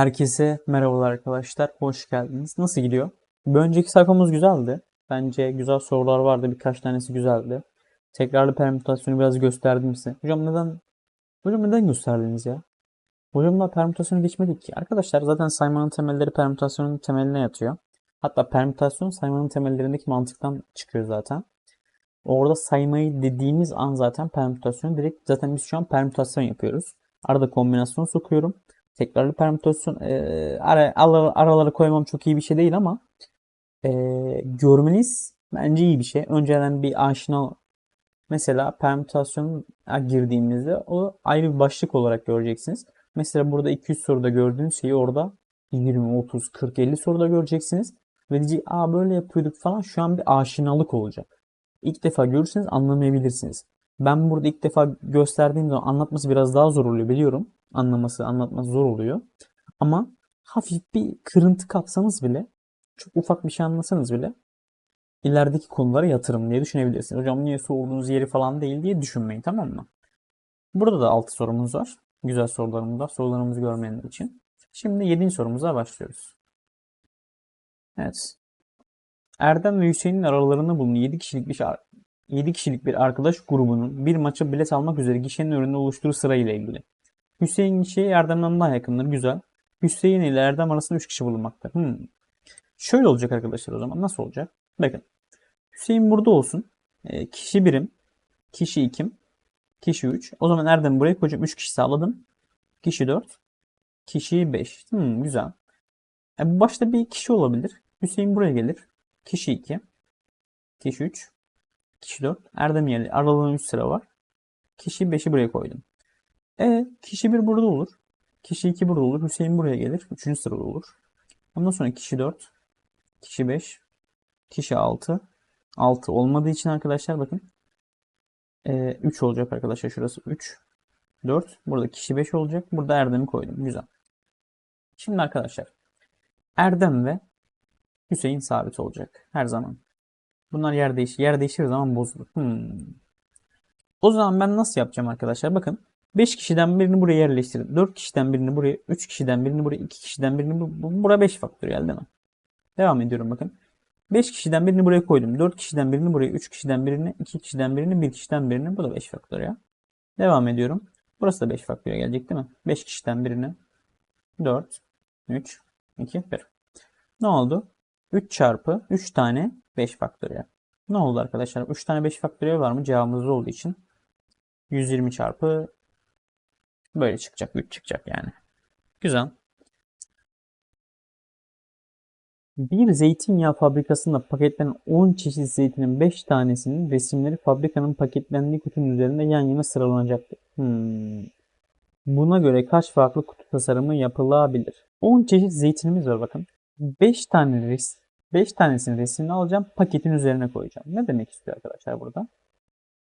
Herkese merhabalar arkadaşlar. Hoş geldiniz. Nasıl gidiyor? Bir önceki sayfamız güzeldi. Bence güzel sorular vardı. Birkaç tanesi güzeldi. Tekrarlı permütasyonu biraz gösterdim size. Hocam neden Hocam neden gösterdiniz ya? Hocam daha permütasyonu geçmedik ki. Arkadaşlar zaten saymanın temelleri permütasyonun temeline yatıyor. Hatta permütasyon saymanın temellerindeki mantıktan çıkıyor zaten. Orada saymayı dediğimiz an zaten permütasyon direkt zaten biz şu an permütasyon yapıyoruz. Arada kombinasyon sokuyorum. Tekrarlı permütasyon e, ara, ara- aralara koymam çok iyi bir şey değil ama e, görmeniz bence iyi bir şey. Önceden bir aşina mesela permütasyona girdiğimizde o ayrı bir başlık olarak göreceksiniz. Mesela burada 200 soruda gördüğünüz şeyi orada 20, 30, 40, 50 soruda göreceksiniz. Ve diyecek aa böyle yapıyorduk falan şu an bir aşinalık olacak. İlk defa görürseniz anlamayabilirsiniz. Ben burada ilk defa gösterdiğim zaman anlatması biraz daha zor oluyor biliyorum. Anlaması, anlatması zor oluyor. Ama hafif bir kırıntı kapsanız bile, çok ufak bir şey anlasanız bile ilerideki konulara yatırım diye düşünebilirsiniz. Hocam niye sorduğunuz yeri falan değil diye düşünmeyin tamam mı? Burada da 6 sorumuz var. Güzel sorularımız var. Sorularımızı görmeyenler için. Şimdi 7. sorumuza başlıyoruz. Evet. Erdem ve Hüseyin'in aralarında bulunan 7 kişilik bir 7 kişilik bir arkadaş grubunun bir maça bilet almak üzere gişenin önünde oluşturduğu sırayla ilgili. Hüseyin gişeye Erdem'den daha yakındır. Güzel. Hüseyin ile Erdem arasında 3 kişi bulunmakta. Hmm. Şöyle olacak arkadaşlar o zaman. Nasıl olacak? Bakın. Hüseyin burada olsun. E, kişi birim. Kişi 2. Kişi 3. O zaman Erdem buraya koyacağım. 3 kişi sağladım. Kişi 4. Kişi 5. Hmm, güzel. E, başta bir kişi olabilir. Hüseyin buraya gelir. Kişi 2. Kişi 3. Kişi 4. Erdem yerli. Aralığın 3 sıra var. Kişi 5'i buraya koydum. E kişi 1 burada olur. Kişi 2 burada olur. Hüseyin buraya gelir. 3. sırada olur. Ondan sonra kişi 4. Kişi 5. Kişi 6. 6 olmadığı için arkadaşlar bakın. E, 3 olacak arkadaşlar. Şurası 3. 4. Burada kişi 5 olacak. Burada Erdem'i koydum. Güzel. Şimdi arkadaşlar. Erdem ve Hüseyin sabit olacak. Her zaman. Bunlar yer değişir. Yer değişir zaman bozulur. Hmm. O zaman ben nasıl yapacağım arkadaşlar? Bakın 5 kişiden birini buraya yerleştirdim. 4 kişiden birini buraya, 3 kişiden birini buraya, 2 kişiden birini bu, bu- bura 5 faktöriyel değil mi? Devam ediyorum bakın. 5 kişiden birini buraya koydum. 4 kişiden birini buraya, 3 kişiden birini, 2 kişiden birini, 1 kişiden birini. Bu da 5 faktöriyel. Devam ediyorum. Burası da 5 faktöriyel gelecek değil mi? 5 kişiden birini. 4, 3, 2, 1. Ne oldu? 3 çarpı 3 tane 5 faktöriyel. Ne oldu arkadaşlar? 3 tane 5 faktöriyel var mı? Cevabımız olduğu için 120 çarpı böyle çıkacak. 3 çıkacak yani. Güzel. Bir zeytinyağı fabrikasında paketlenen 10 çeşit zeytinin 5 tanesinin resimleri fabrikanın paketlendiği kutunun üzerinde yan yana sıralanacaktır. Hmm. Buna göre kaç farklı kutu tasarımı yapılabilir? 10 çeşit zeytinimiz var bakın. 5 tane res 5 tanesinin resmini alacağım, paketin üzerine koyacağım. Ne demek istiyor arkadaşlar burada?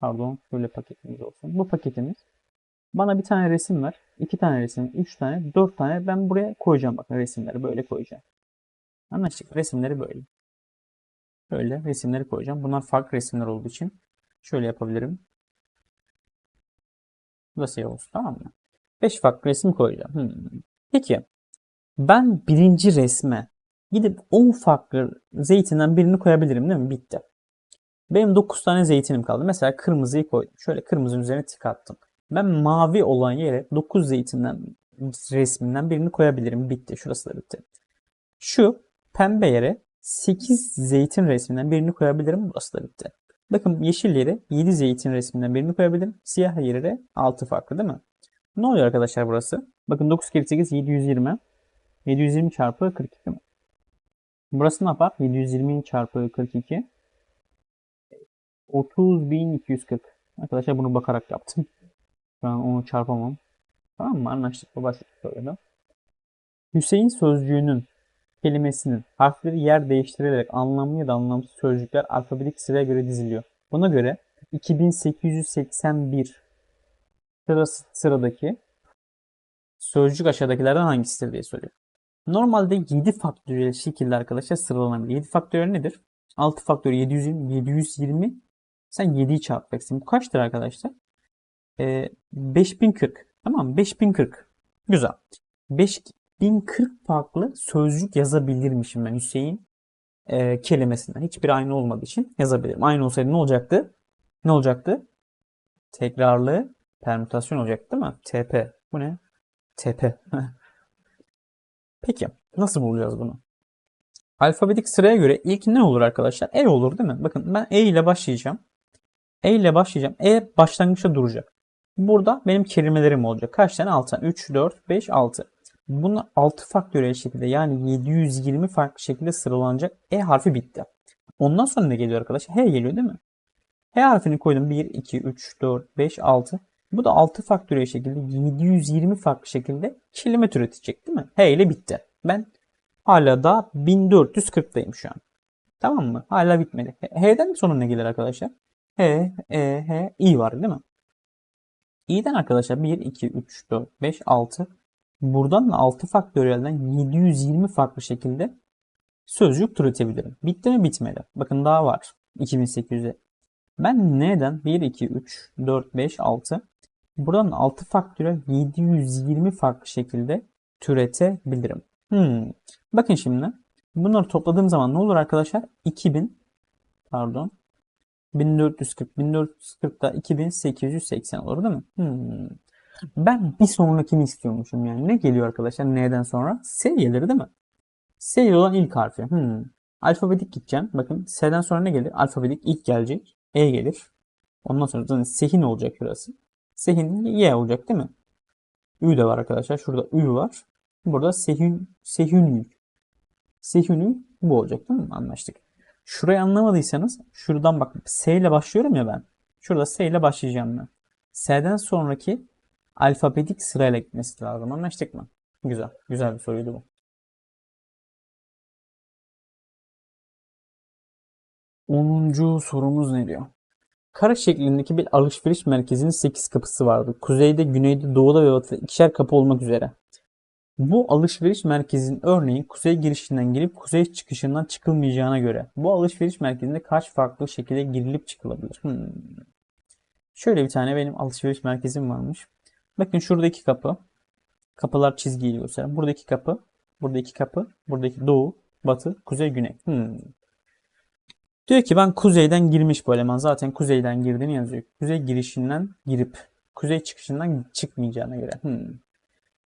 Pardon, şöyle paketimiz olsun. Bu paketimiz. Bana bir tane resim ver. 2 tane resim, 3 tane, 4 tane ben buraya koyacağım bakın resimleri böyle koyacağım. Anlaştık. Resimleri böyle. Böyle resimleri koyacağım. Bunlar farklı resimler olduğu için şöyle yapabilirim. Bu da siyah olsun tamam mı? 5 farklı resim koyacağım. Hmm. Peki ben birinci resme gidip 10 farklı zeytinden birini koyabilirim değil mi? Bitti. Benim 9 tane zeytinim kaldı. Mesela kırmızıyı koydum. Şöyle kırmızının üzerine tik attım. Ben mavi olan yere 9 zeytinden resminden birini koyabilirim. Bitti. Şurası da bitti. Şu pembe yere 8 zeytin resminden birini koyabilirim. Burası da bitti. Bakın yeşil yere 7 zeytin resminden birini koyabilirim. Siyah yere de 6 farklı değil mi? Ne oluyor arkadaşlar burası? Bakın 9 kere 8 720. 720 çarpı 42 mi? Burası ne yapar? 720 çarpı 42. 30.240. Arkadaşlar bunu bakarak yaptım. Ben onu çarpamam. Tamam mı? Anlaştık. Bu basit bir soruydu. Hüseyin sözcüğünün kelimesinin harfleri yer değiştirilerek anlamlı ya da anlamsız sözcükler alfabetik sıraya göre diziliyor. Buna göre 2881 sırası, sıradaki sözcük aşağıdakilerden hangisidir diye soruyor. Normalde 7 faktöriyel şekilde arkadaşlar sıralanabilir. 7 faktöriyel nedir? 6 faktöriyel 720, 720 sen 7'yi çarpacaksın. Bu kaçtır arkadaşlar? Ee, 5040. Tamam mı? 5040. Güzel. 5, 1040 farklı sözcük yazabilirmişim ben Hüseyin e, kelimesinden. Hiçbir aynı olmadığı için yazabilirim. Aynı olsaydı ne olacaktı? Ne olacaktı? Tekrarlı permütasyon olacak değil mi? TP. Bu ne? TP. Peki. Nasıl bulacağız bunu? Alfabetik sıraya göre ilk ne olur arkadaşlar? E olur değil mi? Bakın ben E ile başlayacağım. E ile başlayacağım. E başlangıçta duracak. Burada benim kelimelerim olacak. Kaç tane? 6 tane. 3, 4, 5, 6. Bunu 6 faktöriyel şekilde yani 720 farklı şekilde sıralanacak. E harfi bitti. Ondan sonra ne geliyor arkadaşlar? H geliyor değil mi? H harfini koydum. 1, 2, 3, 4, 5, 6. Bu da 6 faktöriyel şekilde 720 farklı şekilde kelime türetecek değil mi? H ile bitti. Ben hala da 1440'dayım şu an. Tamam mı? Hala bitmedi. H'den sonra ne gelir arkadaşlar? H, E, H, I var değil mi? İ'den arkadaşlar 1, 2, 3, 4, 5, 6. Buradan da 6 faktöriyelden 720 farklı şekilde sözcük türetebilirim. Bitti mi? Bitmedi. Bakın daha var. 2800'e. Ben neden 1, 2, 3, 4, 5, 6 buradan 6 faktöriyel 720 farklı şekilde türetebilirim. Hmm. Bakın şimdi. Bunları topladığım zaman ne olur arkadaşlar? 2000 pardon 1440 1440 da 2880 olur değil mi? Hmm. Ben bir sonrakini istiyormuşum yani. Ne geliyor arkadaşlar N'den sonra? S gelir değil mi? S olan ilk harfi. Hmm. Alfabetik gideceğim. Bakın S'den sonra ne gelir? Alfabetik ilk gelecek. E gelir. Ondan sonra zaten Sehin olacak burası. Sehin Y olacak değil mi? Ü de var arkadaşlar. Şurada Ü var. Burada Sehin Sehinü. Sehinü bu olacak değil mi? Anlaştık. Şurayı anlamadıysanız şuradan bak S ile başlıyorum ya ben. Şurada S ile başlayacağım ben. S'den sonraki alfabetik sırayla gitmesi lazım. Anlaştık mı? Güzel. Güzel bir soruydu bu. 10. sorumuz ne diyor? Kare şeklindeki bir alışveriş merkezinin 8 kapısı vardı. Kuzeyde, güneyde, doğuda ve batıda ikişer kapı olmak üzere. Bu alışveriş merkezinin örneğin kuzey girişinden girip kuzey çıkışından çıkılmayacağına göre bu alışveriş merkezinde kaç farklı şekilde girilip çıkılabilir? Hmm. Şöyle bir tane benim alışveriş merkezim varmış. Bakın şurada iki kapı. Kapılar çizgiyle gösteren. Buradaki kapı, buradaki kapı, buradaki doğu, batı, kuzey, güney. Hmm. Diyor ki ben kuzeyden girmiş bu eleman. Zaten kuzeyden girdiğini yazıyor. Kuzey girişinden girip kuzey çıkışından çıkmayacağına göre. Hmm.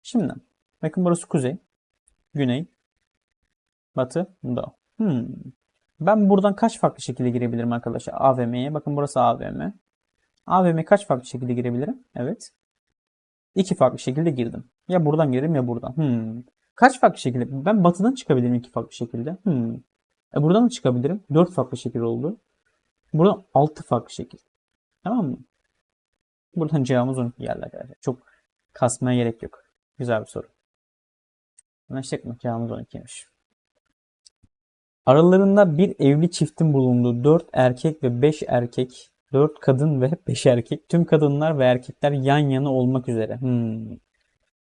Şimdi bakın burası kuzey, güney, batı, doğu. Hmm. Ben buradan kaç farklı şekilde girebilirim arkadaşlar AVM'ye? Bakın burası AVM. AVM kaç farklı şekilde girebilirim? Evet. İki farklı şekilde girdim. Ya buradan girerim ya buradan. Hmm. Kaç farklı şekilde? Ben batıdan çıkabilirim iki farklı şekilde. Hmm. E buradan da çıkabilirim. Dört farklı şekil oldu. Buradan altı farklı şekil. Tamam mı? Buradan cevabımız 12 geldi arkadaşlar. Çok kasmaya gerek yok. Güzel bir soru. Anlaştık mı? Cevabımız 12'ymiş. Aralarında bir evli çiftin bulunduğu 4 erkek ve 5 erkek 4 kadın ve 5 erkek. Tüm kadınlar ve erkekler yan yana olmak üzere. Hmm.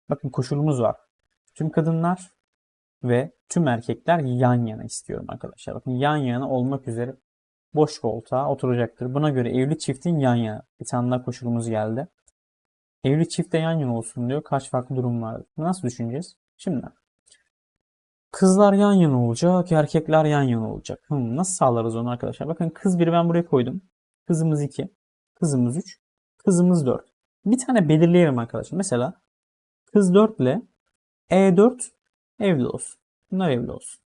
Bakın koşulumuz var. Tüm kadınlar ve tüm erkekler yan yana istiyorum arkadaşlar. Bakın yan yana olmak üzere boş koltuğa oturacaktır. Buna göre evli çiftin yan yana. Bir tane daha koşulumuz geldi. Evli çifte yan yana olsun diyor. Kaç farklı durum var? Nasıl düşüneceğiz? Şimdi kızlar yan yana olacak, erkekler yan yana olacak. Hmm, nasıl sağlarız onu arkadaşlar? Bakın kız biri ben buraya koydum. Kızımız 2, kızımız 3, kızımız 4. Bir tane belirleyelim arkadaşlar. Mesela kız 4 ile E4 evli olsun. Bunlar evli olsun.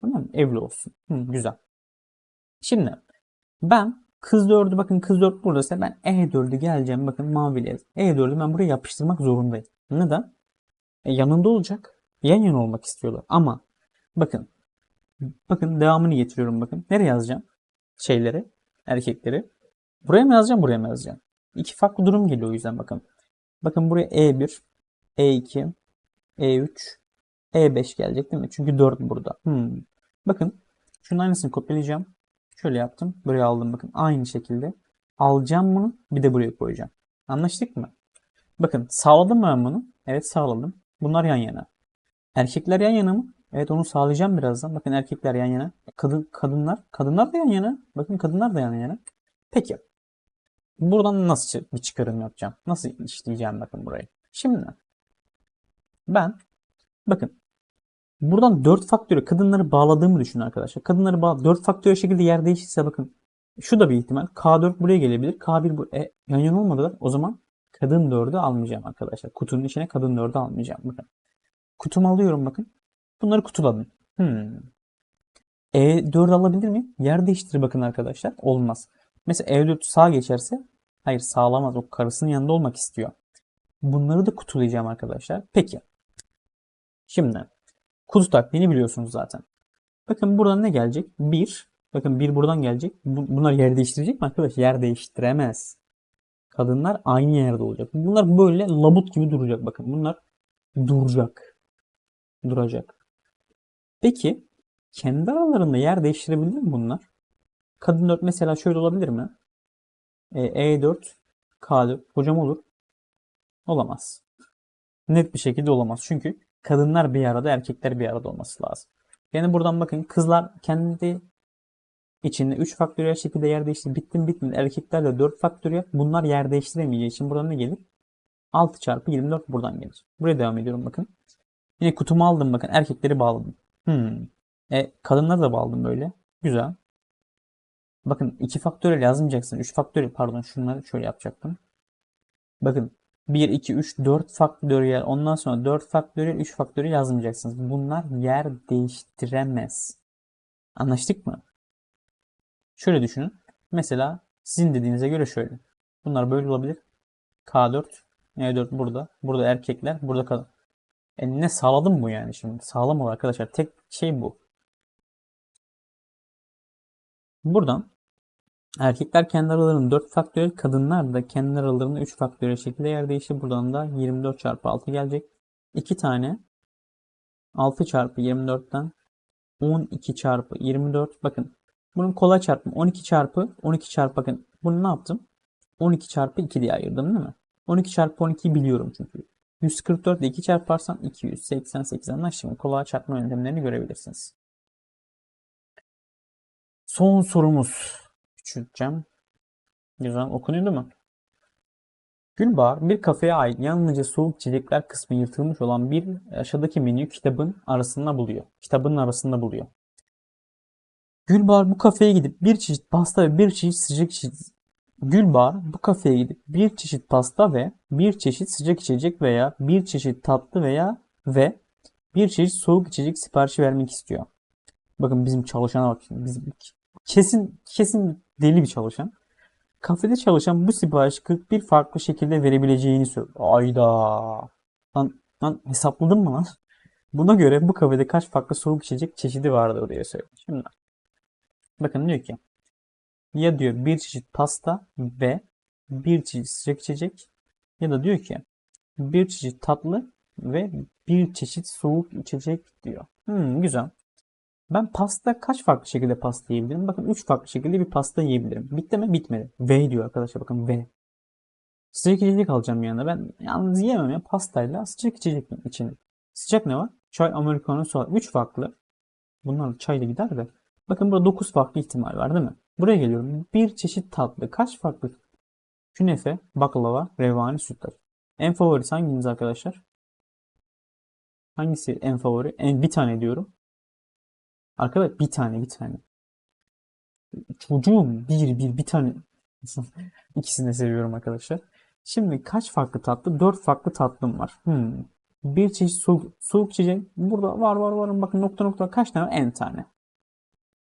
Tamam mı? Evli olsun. Hı, güzel. Şimdi ben kız 4'ü bakın kız 4 buradaysa ben E4'ü geleceğim. Bakın maviyle. E4'ü ben buraya yapıştırmak zorundayım. Neden? E, yanında olacak. Yan yana olmak istiyorlar. Ama bakın bakın devamını getiriyorum bakın. Nereye yazacağım? Şeyleri erkekleri. Buraya mı yazacağım, buraya mı yazacağım? İki farklı durum geliyor o yüzden bakın. Bakın buraya E1, E2, E3, E5 gelecek değil mi? Çünkü 4 burada. Hmm. Bakın şunun aynısını kopyalayacağım. Şöyle yaptım. Buraya aldım bakın. Aynı şekilde. Alacağım bunu. Bir de buraya koyacağım. Anlaştık mı? Bakın sağladım ben bunu? Evet sağladım. Bunlar yan yana. Erkekler yan yana mı? Evet onu sağlayacağım birazdan. Bakın erkekler yan yana. Kadın, kadınlar. Kadınlar da yan yana. Bakın kadınlar da yan yana. Peki. Buradan nasıl bir çıkarım yapacağım? Nasıl işleyeceğim bakın burayı. Şimdi ben Bakın. Buradan 4 faktöre kadınları bağladığımı düşünün arkadaşlar. Kadınları bağ 4 faktöre şekilde yer değişirse bakın. Şu da bir ihtimal. K4 buraya gelebilir. K1 bu e, yan yana olmadılar. O zaman kadın 4'ü almayacağım arkadaşlar. Kutunun içine kadın 4'ü almayacağım. Bakın. Kutumu alıyorum bakın. Bunları kutuladım. Hmm. E4 alabilir miyim? Yer değiştir bakın arkadaşlar. Olmaz. Mesela E4 sağ geçerse hayır sağlamaz. O karısının yanında olmak istiyor. Bunları da kutulayacağım arkadaşlar. Peki. Şimdi kutu taktiğini biliyorsunuz zaten. Bakın buradan ne gelecek? 1. Bakın 1 buradan gelecek. Bu- Bunlar yer değiştirecek mi arkadaş? Yer değiştiremez. Kadınlar aynı yerde olacak. Bunlar böyle labut gibi duracak bakın. Bunlar duracak. Duracak. Peki kendi aralarında yer değiştirebilir mi bunlar? Kadın 4 mesela şöyle olabilir mi? E, E4, K4. Hocam olur. Olamaz. Net bir şekilde olamaz. Çünkü kadınlar bir arada, erkekler bir arada olması lazım. Yani buradan bakın kızlar kendi içinde 3 faktöriyel şekilde yer değiştir. Bittim bitmedi. Erkeklerle 4 faktöriyel. Bunlar yer değiştiremeyeceği için buradan ne gelir? 6 çarpı 24 buradan gelir. Buraya devam ediyorum bakın. Yine kutumu aldım bakın. Erkekleri bağladım. Hmm. E, kadınları da bağladım böyle. Güzel. Bakın 2 faktöriyel yazmayacaksın. 3 faktöriyel pardon şunları şöyle yapacaktım. Bakın 1, 2, 3, 4 faktöriyel ondan sonra 4 faktöriyel 3 faktöriyel yazmayacaksınız. Bunlar yer değiştiremez. Anlaştık mı? Şöyle düşünün. Mesela sizin dediğinize göre şöyle. Bunlar böyle olabilir. K4, E4 burada. Burada erkekler, burada kadın. E ne sağladım bu yani şimdi? Sağlam ol arkadaşlar. Tek şey bu. Buradan erkekler kendi aralarında 4 faktöriyel, kadınlar da kendi aralarında 3 faktöriyel şekilde yer değişir. Buradan da 24 çarpı 6 gelecek. 2 tane 6 çarpı 24'ten 12 çarpı 24. Bakın bunun kolay çarpımı 12 çarpı 12 çarpı bakın bunu ne yaptım? 12 çarpı 2 diye ayırdım değil mi? 12 çarpı 12'yi biliyorum çünkü. 144 ile 2 çarparsam 288 anlaşıldı. Kolay çarpma yöntemlerini görebilirsiniz. Son sorumuz. Küçülteceğim. Güzel okunuyor değil mi? Gülbahar bir kafeye ait yalnızca soğuk içecekler kısmı yırtılmış olan bir aşağıdaki menüyü kitabın arasında buluyor. Kitabın arasında buluyor. Gülbahar bu kafeye gidip bir çeşit pasta ve bir çeşit sıcak Gülbahar bu kafeye gidip bir çeşit pasta ve bir çeşit sıcak içecek veya bir çeşit tatlı veya ve bir çeşit soğuk içecek siparişi vermek istiyor. Bakın bizim çalışana bak. Bizim kesin kesin deli bir çalışan. Kafede çalışan bu siparişi 41 farklı şekilde verebileceğini söylüyor. Ayda. Lan, lan hesapladın mı lan? Buna göre bu kafede kaç farklı soğuk içecek çeşidi vardır diye söylüyor. Şimdi bakın diyor ki ya diyor bir çeşit pasta ve bir çeşit sıcak içecek ya da diyor ki bir çeşit tatlı ve bir çeşit soğuk içecek diyor. Hmm, güzel. Ben pasta kaç farklı şekilde pasta yiyebilirim? Bakın 3 farklı şekilde bir pasta yiyebilirim. Bitti mi? Bitmedi. V diyor arkadaşlar bakın V. Sıcak içecek alacağım yanına. Ben yalnız yiyemem ya pastayla sıcak içecek için. Sıcak ne var? Çay, americano, soda. 3 farklı. Bunlar çayla gider de. Bakın burada 9 farklı ihtimal var değil mi? Buraya geliyorum. Bir çeşit tatlı. Kaç farklı? Künefe, baklava, revani, sütlaç. En favorisi hanginiz arkadaşlar? Hangisi en favori? En bir tane diyorum. Arkadaş bir tane bir tane. Çocuğum bir bir bir tane. İkisini de seviyorum arkadaşlar. Şimdi kaç farklı tatlı? Dört farklı tatlım var. Hmm. Bir çeşit soğuk, soğuk içecek. Burada var var var. Bakın nokta nokta kaç tane? En tane.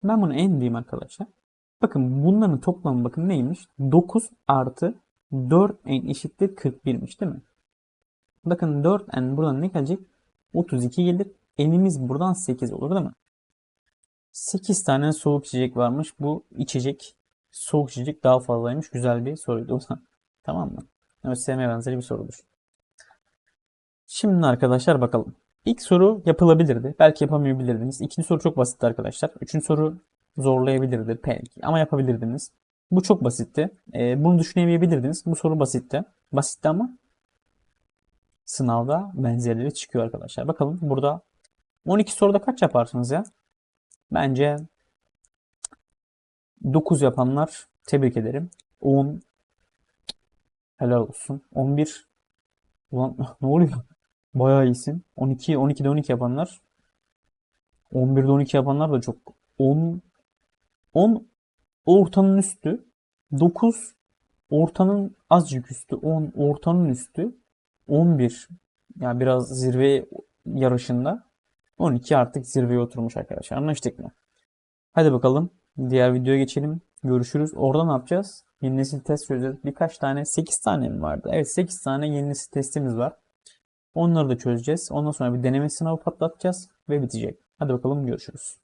Ben bunu en diyeyim arkadaşlar. Bakın bunların toplamı bakın neymiş? 9 artı 4n eşittir 41'miş değil mi? Bakın 4n buradan ne gelecek? 32 gelir. N'imiz buradan 8 olur değil mi? 8 tane soğuk içecek varmış. Bu içecek soğuk içecek daha fazlaymış. Güzel bir soruydu o zaman. Tamam mı? ÖSYM'ye benzeri bir sorudur. Şimdi arkadaşlar bakalım. İlk soru yapılabilirdi. Belki yapamayabilirdiniz. İkinci soru çok basitti arkadaşlar. Üçüncü soru zorlayabilirdi belki ama yapabilirdiniz. Bu çok basitti. Ee, bunu düşünemeyebilirdiniz. Bu soru basitti. Basitti ama sınavda benzerleri çıkıyor arkadaşlar. Bakalım burada 12 soruda kaç yaparsınız ya? Bence 9 yapanlar tebrik ederim. 10 helal olsun. 11 ulan ne oluyor? Bayağı iyisin. 12, 12'de 12 yapanlar. 11'de 12 yapanlar da çok. 10, 10 ortanın üstü. 9 ortanın azıcık üstü. 10 ortanın üstü. 11 yani biraz zirve yarışında. 12 artık zirveye oturmuş arkadaşlar. Anlaştık mı? Hadi bakalım. Diğer videoya geçelim. Görüşürüz. Orada ne yapacağız? Yeni nesil test çözeceğiz. Birkaç tane 8 tane mi vardı? Evet 8 tane yeni nesil testimiz var. Onları da çözeceğiz. Ondan sonra bir deneme sınavı patlatacağız ve bitecek. Hadi bakalım görüşürüz.